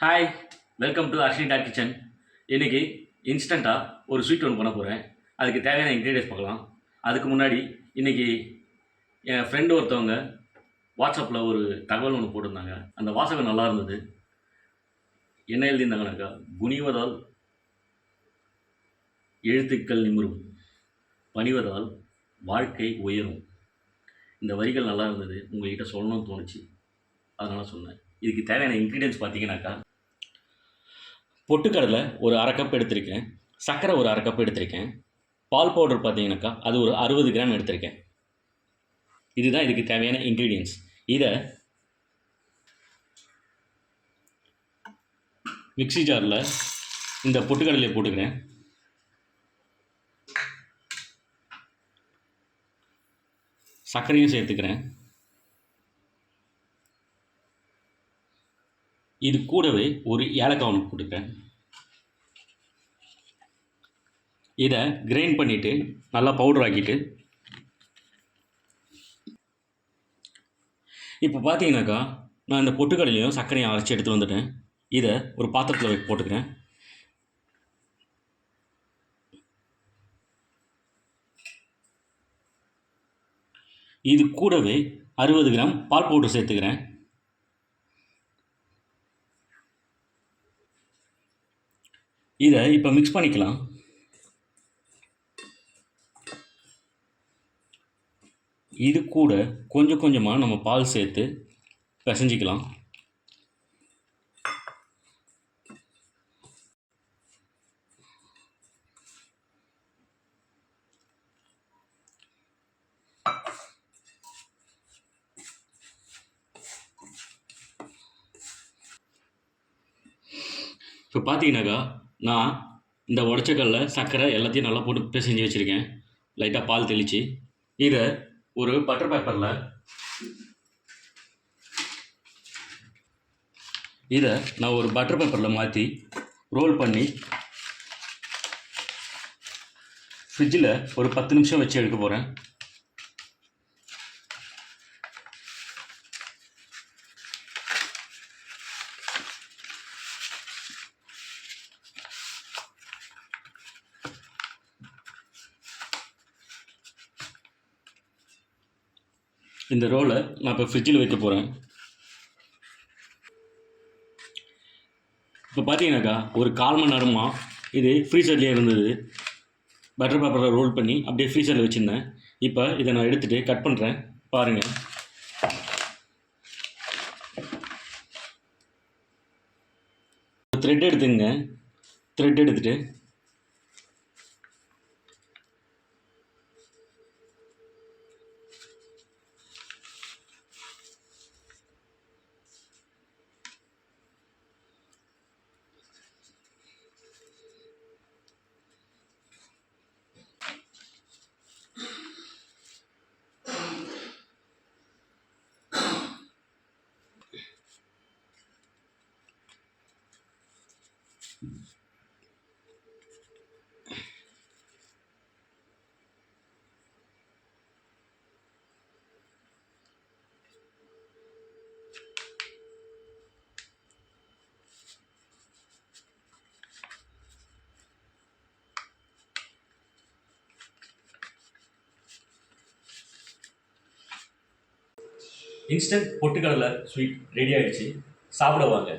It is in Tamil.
Hi welcome to Arshini dot kitchen இன்றைக்கி இன்ஸ்டண்ட்டாக ஒரு ஸ்வீட் ஒன்று பண்ண போகிறேன் அதுக்கு தேவையான இன்க்ரீடியன்ஸ் பார்க்கலாம். அதுக்கு முன்னாடி இன்றைக்கி என் ஃப்ரெண்டு ஒருத்தவங்க வாட்ஸ்அப்பில் ஒரு தகவல் ஒன்று போட்டிருந்தாங்க. அந்த வாசகம் நல்லா இருந்தது. என்ன எழுதியிருந்தாங்கனாக்கா குனிவதால் எழுத்துக்கள் நிமிரும். பணிவதால் வாழ்க்கை உயரும். இந்த வரிகள் நல்லா இருந்தது. உங்கள்கிட்ட சொல்லணும்னு தோணுச்சு. அதனால் சொன்னேன். இதுக்கு தேவையான இன்க்ரீடியன்ஸ் பார்த்தீங்கன்னாக்கா பொட்டுக்கடலை ஒரு அரை கப் எடுத்திருக்கேன். சர்க்கரை ஒரு அரை கப் எடுத்திருக்கேன். பால் பவுடர் பார்த்தீங்கன்னாக்கா அது ஒரு அறுபது கிராம் எடுத்திருக்கேன். இதுதான் இதுக்கு தேவையான இன்க்ரீடியன்ஸ் இதை மிக்சி ஜாரில் இந்த பொட்டுக்கடலையை போட்டுக்கிறேன். சர்க்கரையும் சேர்த்துக்கிறேன். இது கூடவே ஒரு ஏலக்காய் ஒன்று போட்டுக்கிறேன். இதை கிரைண்ட் பண்ணிவிட்டு நல்லா பவுடர் ஆக்கிட்டு இப்போ பார்த்தீங்கன்னாக்கா நான் இந்த பொட்டுக்கடலையும் சர்க்கரையும் அரைச்சி எடுத்து வந்துட்டேன். இதை ஒரு பாத்திரத்தில் வை- போட்டுக்கிறேன். இது கூடவே அறுபது கிராம் பால் பவுடர் சேர்த்துக்கிறேன். இதை இப்போ மிக்ஸ் பண்ணிக்கலாம். இது கூட கொஞ்சம் கொஞ்சமாக நம்ம பால் சேர்த்து பிசைஞ்சிக்கலாம். இப்போ பார்த்தீங்கன்னாக்கா நான் இந்த உடச்சக்கல்ல சர்க்கரை எல்லாத்தையும் நல்லா போட்டு பிசைஞ்சு வச்சுருக்கேன். லைட்டாக பால் தெளித்து இதை ஒரு பட்டர் பேப்பரில் இதை நான் ஒரு பட்டர் பேப்பரில் மாற்றி ரோல் பண்ணி ஃப்ரிட்ஜில் ஒரு பத்து நிமிஷம் வச்சு எடுக்க போகிறேன் இந்த ரோலை நான் இப்போ ஃப்ரிட்ஜில் வைக்க போகிறேன் இப்போ பார்த்தீங்கன்னாக்கா ஒரு கால் மணி நேரமாக இது ஃப்ரீசர்லேயே இருந்தது. பட்டர் பேப்பரில் ரோல் பண்ணி அப்படியே ஃப்ரீசரில் வச்சுருந்தேன். இப்போ இதை நான் எடுத்துகிட்டு கட் பண்ணுறேன் பாருங்கள் த்ரெட் எடுத்துங்க த்ரெட் எடுத்துகிட்டு இன்ஸ்டன்ட் பொட்டுக்கடலை ஸ்வீட் ரெடி ஆகிடுச்சு சாப்பிட வாங்க.